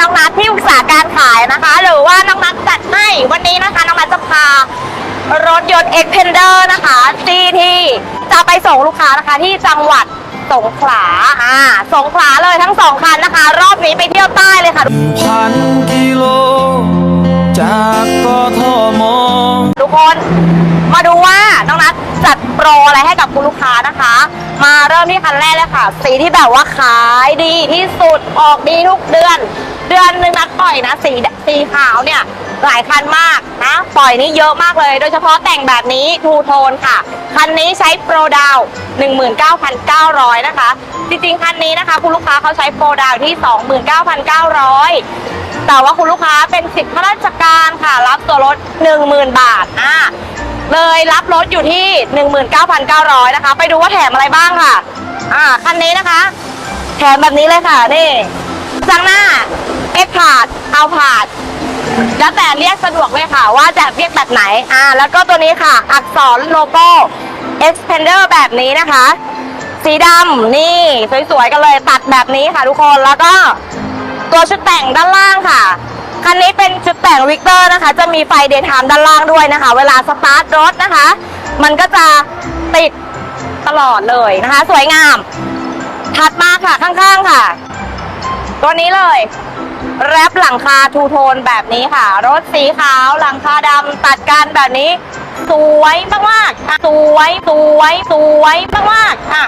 น้องนัทที่ปรึกษาการขายนะคะ หรือว่าน้องนัทจัดให้วันนี้นะคะน้องนัทจะพารถยนต์ Xpander นะคะที่ที่จะไปส่งลูกค้านะคะที่จังหวัดสงขลาอ่าสงขลาเลยทั้งสองคันนะคะ รอบนี้ไปเที่ยวใต้เลยค่ะ พันกิโล จากกทม ทุกคนมาดูว่าน้องนัทจัดโปรอะไรให้กับคุณลูกค้านะคะ มาเริ่มที่คันแรกเลยค่ะ สีที่แบบว่าขายดีที่สุดออกดีทุกเดือน เดือนหนึ่งนัดปล่อยนะ สีสีขาวเนี่ยหลายคันมากนะปล่อยนี่เยอะมากเลย โดยเฉพาะแต่งแบบนี้ทูโทนค่ะ คันนี้ใช้โปรดาวน์19,900 นะคะ จริงๆ คันนี้นะคะ คุณลูกค้าเขาใช้โปรดาวน์ที่ 29,900 แต่ว่าคุณลูกค้าเป็นสิทธิข้าราชการค่ะ รับตัวรถ10,000 บาทอ่า เลยรับรถอยู่ที่ 19,900นะคะ ไปดูว่าแถมอะไรบ้างค่ะ อ่าคันนี้นะคะ แถมแบบนี้เลยค่ะนี่จังหน้าเอ็กพาดเอาพาดแล้วแต่เรียกสะดวกเลยค่ะ ว่าจะเรียกแบบไหนอ่าแล้วก็ตัวนี้ค่ะ อักษรโลโก้ Expander แบบนี้นะคะ สีดำนี่ สวยๆกันเลยตัดแบบนี้ค่ะทุกคนแล้วก็ตัวชุดแต่งด้านล่างค่ะ คันนี้เป็นชุดแต่งวิกเตอร์นะคะ จะมีไฟเดย์ไทม์ด้านล่างด้วยนะคะ เวลาสตาร์ทรถนะคะ มันก็จะติดตลอดเลยนะคะ สวยงาม ถัดมาค่ะข้างๆค่ะ ตัวนี้เลยแรปหลังคาทูโทนแบบนี้ค่ะ รถสีขาวหลังคาดำตัดกันแบบนี้ สวยมากๆสวยสวยสวยมากๆอะ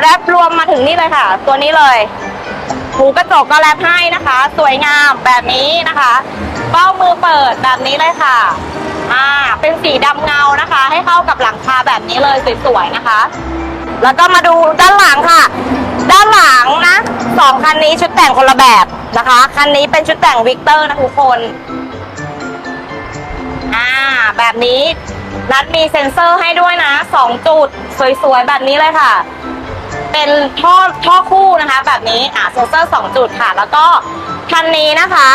แรปรวมมาถึงนี่เลยค่ะ ตัวนี้เลย หูกระจกก็แรปให้นะคะ สวยงามแบบนี้นะคะเบ้ามือเปิดแบบนี้เลยค่ะอ่าเป็นสีดำเงานะคะ ให้เข้ากับหลังคาแบบนี้เลยสวยๆนะคะ แล้วก็มาดูด้านหลังค่ะ ด้านหลังนะสองคันนี้ชุดแต่งคนละแบบนะคะคันนี้เป็นชุดแต่งวิกเตอร์นะทุกคนอ่าแบบนี้นัดมีเซ็นเซอร์ให้ด้วยนะสองจุดสวยๆแบบนี้เลยค่ะ เป็นท่อท่อคู่นะคะ แบบนี้อ่าเซนเซอร์สองจุดค่ะ แล้วก็คันนี้นะคะ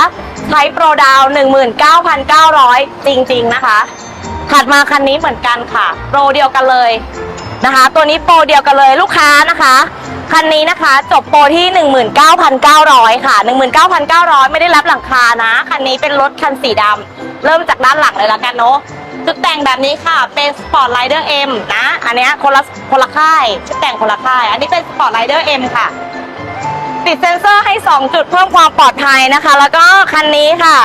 ใช้โปรดาว19,900 จริง ๆ นะคะ ถัดมาคันนี้เหมือนกันค่ะ โปรเดียวกันเลยนะคะ ตัวนี้โปรเดียวกันเลยลูกค้านะคะ คันนี้นะคะจบโปรที่ 19,900 ค่ะ 19,900 ไม่ได้รับหลังคานะ คันนี้เป็นรถคันสีดำเริ่มจากด้านหลังเลยละกันเนาะชุดแต่งแบบนี้ค่ะเป็น Sport Rider M นะ อันนี้คนละคนละค่ายชุดแต่งคนละค่าย อันนี้เป็น Sport Rider M ค่ะ ติดเซ็นเซอร์ให้ 2 จุดเพิ่มความปลอดภัยนะคะ แล้วก็คันนี้ค่ะ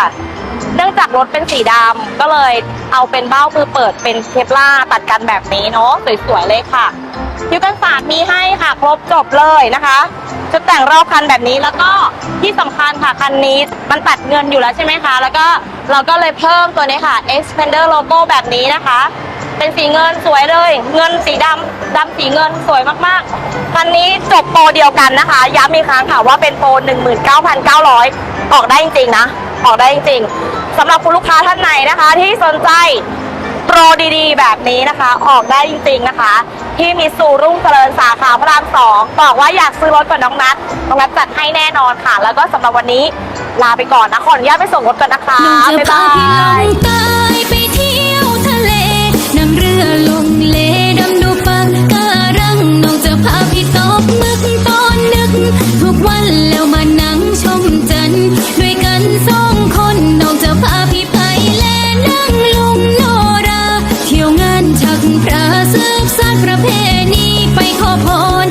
เนื่องจากรถเป็นสีดำก็เลยเอาเป็นเบ้ามือเปิดเป็นเคปล่าตัดกันแบบนี้เนาะสวยๆเลยค่ะ คิวกันศาสตร์มีให้ค่ะ ครบจบเลยนะคะชุดแต่งรอบคันแบบนี้แล้วก็ที่สำคัญค่ะคันนี้มันตัดเงินอยู่แล้วใช่ไหมคะ แล้วก็เราก็เลยเพิ่มตัวนี้ค่ะ Expander logo แบบนี้นะคะ เป็นสีเงินสวยเลย เงินสีดำดำสีเงินสวยมากๆ คันนี้จบโปรเดียวกันนะคะ ย้ำอีกครั้งค่ะว่าเป็นโปร 19,900 ออกได้จริงๆนะ ออกได้จริงๆสำหรับคุณลูกค้าท่านไหนนะคะ ที่สนใจ รดีๆ แบบนี้นะคะ ออกได้จริงๆนะคะ ที่มีสูรุ่งเจริญสาขาพระรามสองบอกว่าอยากซื้อรถกับน้องนัทน้องนัทจัดให้แน่นอนค่ะ แล้วก็สำหรับวันนี้ลาไปก่อนนะขออนุญาตไปส่งรถกันนะคะลุงจะบ๊ายพาบาพี่ลย boy.